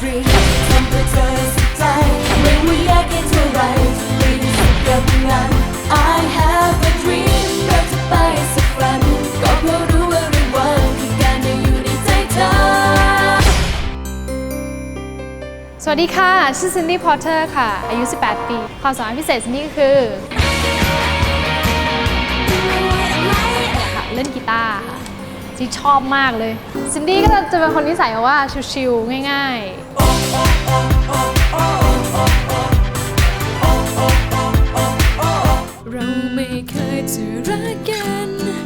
สวัสดีค่ะ ชื่อซินดี้ พอเตอร์ ค่ะ อายุ 18 ปี ความสามารถพิเศษซินดี้ก็คือ ที่ชอบมากเลยซินดี้ก็จะเป็นคนนิสัยแบบว่าชิวๆง่าย ๆ เราไม่เคยจะรักกัน